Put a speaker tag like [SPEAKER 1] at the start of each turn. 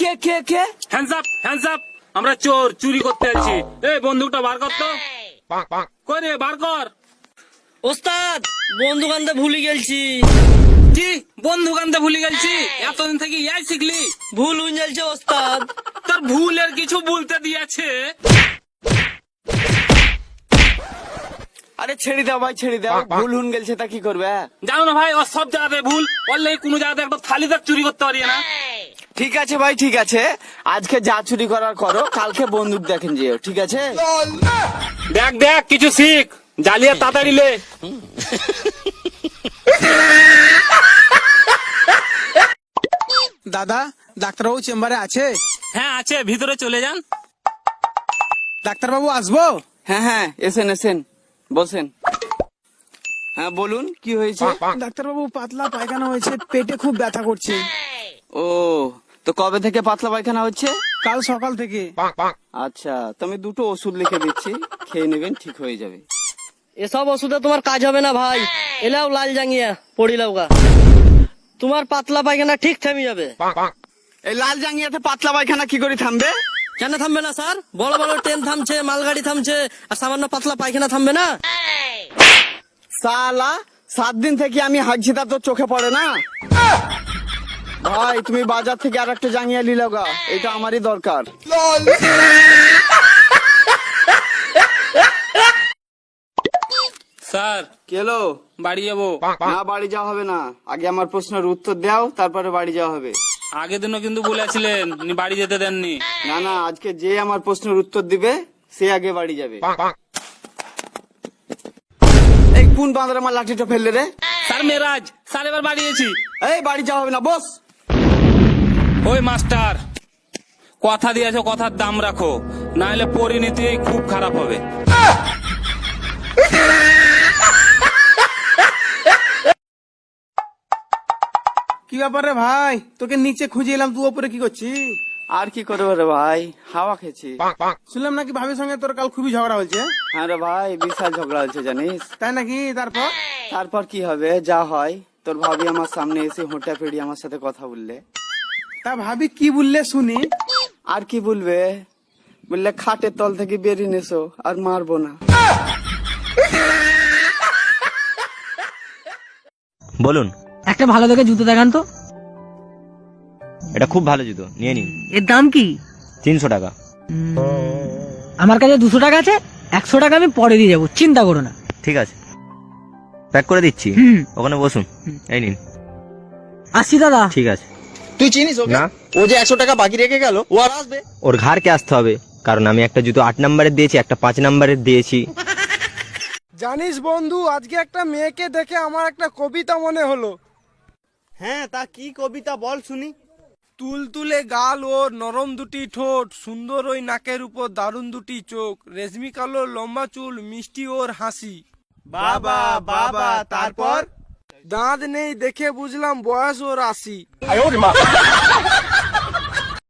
[SPEAKER 1] কে কে কে?
[SPEAKER 2] Hands up hands up আমরা চোর চুরি করতে আছি এই বন্দুকটা বার কর তো। কই রে বার কর।
[SPEAKER 3] ওস্তাদ বন্দুক আনতে ভুলে গেলছি।
[SPEAKER 2] কি? বন্দুক আনতে ভুলে গেছি এতদিন থেকে ইয়াই শিখলি?
[SPEAKER 3] ভুল হয়ে যাচ্ছে ওস্তাদ।
[SPEAKER 2] তোর ভুলের কিছু বলতে দিয়েছে।
[SPEAKER 1] আরে ছেড়ে দাও ভাই ছেড়ে দাও। ভুল হুন গেলছে তা কি করবে?
[SPEAKER 2] জানো না ভাই ও সব জায়গাতে ভুল। বললে কোনো জায়গাতে একটা থালি তাক চুরি করতে পারি না।
[SPEAKER 1] ঠিক আছে ভাই ঠিক আছে। আজকে যা চুরি করার করো কালকে বন্দুক দেখেন যেও ঠিক আছে?
[SPEAKER 2] দেখ দেখ কিছু শিখ। জ্বালিয়ে তাড়াতাড়ি লে।
[SPEAKER 4] দাদা ডাক্তারবাবু চেম্বারে আছে?
[SPEAKER 2] হ্যাঁ আছে ভিতরে চলে যান।
[SPEAKER 4] ডাক্তারবাবু আসব?
[SPEAKER 1] হ্যাঁ হ্যাঁ এসেন এসেন বসেন। হ্যাঁ বলুন কি হয়েছে?
[SPEAKER 4] ডাক্তারবাবু পাতলা পায়খানা হয়েছে পেটে খুব ব্যথা করছে।
[SPEAKER 1] ও তো কবে থেকে পাতলা পায়খানা হচ্ছে?
[SPEAKER 4] কাল সকাল থেকে।
[SPEAKER 1] আচ্ছা তুমি দুটো ওষুধ লিখে দিচ্ছি খেয়ে নেবেন ঠিক হয়ে যাবে।
[SPEAKER 3] এসব ওষুধে তোমার কাজ হবে না ভাই। এলাও লাল জাঙ্গিয়া পড়িলাও গা। তোমার পাতলা পায়খানা ঠিক থেমে যাবে।
[SPEAKER 1] এই লাল জাঙ্গিয়াতে পাতলা পায়খানা কি করে থামবে?
[SPEAKER 3] কেন থামবে না স্যার? বড় বড় ট্রেন থামছে মালগাড়ি থামছে আর সামান্য পাতলা পায়খানা থামবে না?
[SPEAKER 1] সালা সাত দিন থেকে আমি হাঁটছি তা তোর চোখে পড়ে না? ভাই তুমি বাজার থেকে আর একটা জাঙ্গিয়া নিলে গা। এটা আমারই দরকার।
[SPEAKER 2] স্যার
[SPEAKER 1] কেলো
[SPEAKER 2] বাড়ি যাব।
[SPEAKER 1] না বাড়ি যাওয়া হবে না। আগে আমার প্রশ্নের উত্তর দাও তারপরে বাড়ি যাওয়া হবে।
[SPEAKER 2] দিনও কিন্তু বলেছিলেন উনি বাড়ি যেতে দেননি।
[SPEAKER 1] না না আজকে যে আমার প্রশ্নের উত্তর দিবে সে আগে বাড়ি যাবে। এই কোন বাঁদর আমার লাঠিটা ফেললে রে?
[SPEAKER 2] স্যার মেরাজ স্যার এবার বাড়ি গেছি
[SPEAKER 1] এই বাড়ি যাওয়া হবে না বস।
[SPEAKER 2] ওই মাস্টার কথা দিয়েছ কথার দাম রাখো। না হলে পরিণতি খুব খারাপ হবে।
[SPEAKER 4] কি ব্যাপারে ভাই? তোকে নিচে খুঁজে এলাম তুই ওপরে কি করছিস?
[SPEAKER 1] আর কি করব রে ভাই? হাওয়া খেয়েছি।
[SPEAKER 4] শুনলাম নাকি ভাবির সঙ্গে তোর কাল খুবই ঝগড়া হয়েছে
[SPEAKER 1] হ্যাঁ? রে ভাই বিশাল ঝগড়া হয়েছে জানিস?
[SPEAKER 4] তাই নাকি? তারপর?
[SPEAKER 1] তারপর কি হবে? যা হয়। তোর ভাবি আমার সামনে এসে হোঁটা ফেড়ি আমার সাথে কথা বললে।
[SPEAKER 4] তা ভাবি কি বললে শুনি।
[SPEAKER 1] আর কি বলবে? বললে খাটের তল থেকে বেরিয়ে নেছো আর মারবো না।
[SPEAKER 5] বলুন।
[SPEAKER 6] একটা ভালো দেখে জুতো দেখান তো।
[SPEAKER 5] এটা খুব ভালো জুতো নিয়ে নিন।
[SPEAKER 6] এর দাম কি?
[SPEAKER 5] তিনশো টাকা।
[SPEAKER 6] আমার কাছে দুশো টাকা আছে একশো টাকা আমি পরে দিয়ে যাব চিন্তা করো না।
[SPEAKER 5] ঠিক আছে। প্যাক করে দিচ্ছি।
[SPEAKER 6] হুম।
[SPEAKER 5] ওখানে বসুন। এই নিন।
[SPEAKER 6] আসছি দাদা।
[SPEAKER 5] ঠিক আছে।
[SPEAKER 7] তুই চিনিস ওকে?
[SPEAKER 5] না।
[SPEAKER 7] ও যে একশো টাকা বাকি রেখে গেল ও আর আসবে।
[SPEAKER 5] ওর ঘাড়কে আসতে হবে? কারণ আমি একটা জুতো আট নাম্বারের দিয়েছি একটা পাঁচ নাম্বারের দিয়েছি।
[SPEAKER 4] জানিস বন্ধু আজকে একটা মেয়েকে দেখে আমার একটা কবিতা মনে হলো।
[SPEAKER 7] হ্যাঁ তা কি কবিতা বল শুনি।
[SPEAKER 4] তুলতুলে গাল ওর নরম দুটি ঠোঁট সুন্দর ওই নাকের উপর দারুণ দুটি চোখ রেশমি কালো লম্বা চুল মিষ্টি ওর হাসি।
[SPEAKER 7] বাবা বাবা তারপর?
[SPEAKER 4] দাঁত নেই দেখে বুঝলাম বয়স ওর আশি।